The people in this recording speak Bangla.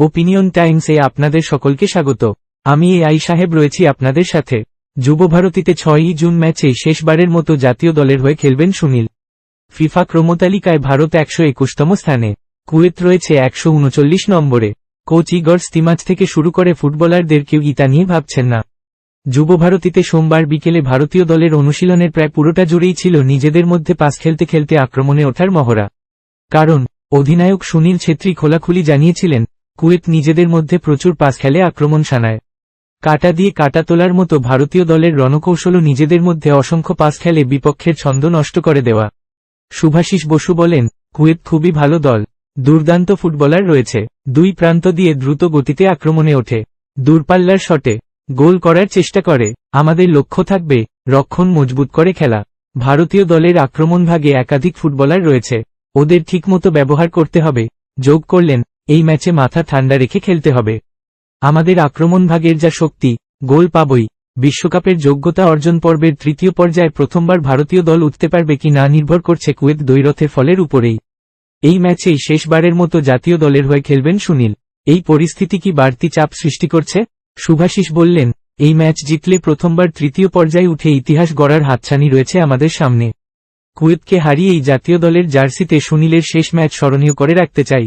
ওপিনিয়ন টাইমসে আপনাদের সকলকে স্বাগত। আমি এ আই সাহেব রয়েছি আপনাদের সাথে। যুব ভারতীতে ছয়ই জুন ম্যাচে শেষবারের মতো জাতীয় দলের হয়ে খেলবেন সুনীল। ফিফা ক্রমতালিকায় ভারত একশো একুশতম স্থানে। কুয়েত রয়েছে একশো উনচল্লিশ নম্বরে। কোচ ইগর স্তিমাজ থেকে শুরু করে ফুটবলারদের কেউ ইতা নিয়ে ভাবছেন না। যুব ভারতীতে সোমবার বিকেলে ভারতীয় দলের অনুশীলনের প্রায় পুরোটা জুড়েই ছিল নিজেদের মধ্যে পাস খেলতে খেলতে আক্রমণে ওঠার মহড়া। কারণ, অধিনায়ক সুনীল ছেত্রী খোলাখুলি জানিয়েছিলেন কুয়েত নিজেদের মধ্যে প্রচুর পাস খেলে আক্রমণ সানায় কাটা দিয়ে কাটা তোলার মতো ভারতীয় দলের রণকৌশলও নিজেদের মধ্যে অসংখ্য পাস খেলে বিপক্ষের ছন্দ নষ্ট করে দেওয়া। শুভাশিস বসু বলেন, কুয়েত খুবই ভালো দল, দুর্দান্ত ফুটবলার রয়েছে, দুই প্রান্ত দিয়ে দ্রুত গতিতে আক্রমণে ওঠে। দূরপাল্লার শটে গোল করার চেষ্টা করে, আমাদের লক্ষ্য থাকবে, রক্ষণ মজবুত করে খেলা। ভারতীয় দলের আক্রমণ ভাগে একাধিক ফুটবলার রয়েছে, ওদের ঠিকমতো ব্যবহার করতে হবে, যোগ করলেন এই ম্যাচে মাথা ঠান্ডা রেখে খেলতে হবে। আমাদের আক্রমণ ভাগের যা শক্তি, গোল পাবই, বিশ্বকাপের যোগ্যতা অর্জন পর্বের তৃতীয় পর্যায়ে প্রথমবার ভারতীয় দল উঠতে পারবে কি না নির্ভর করছে কুয়েত দৈরথের ফলের উপরেই। এই ম্যাচেই শেষবারের মতো জাতীয় দলের হয়ে খেলবেন সুনীল। এই পরিস্থিতি কি বাড়তি চাপ সৃষ্টি করছে? শুভাশিস বললেন, এই ম্যাচ জিতলে প্রথমবার তৃতীয় পর্যায়ে উঠে ইতিহাস গড়ার হাতছানি রয়েছে আমাদের সামনে। কুয়েতকে হারিয়েই জাতীয় দলের জার্সিতে সুনীলের শেষ ম্যাচ স্মরণীয় করে রাখতে চাই।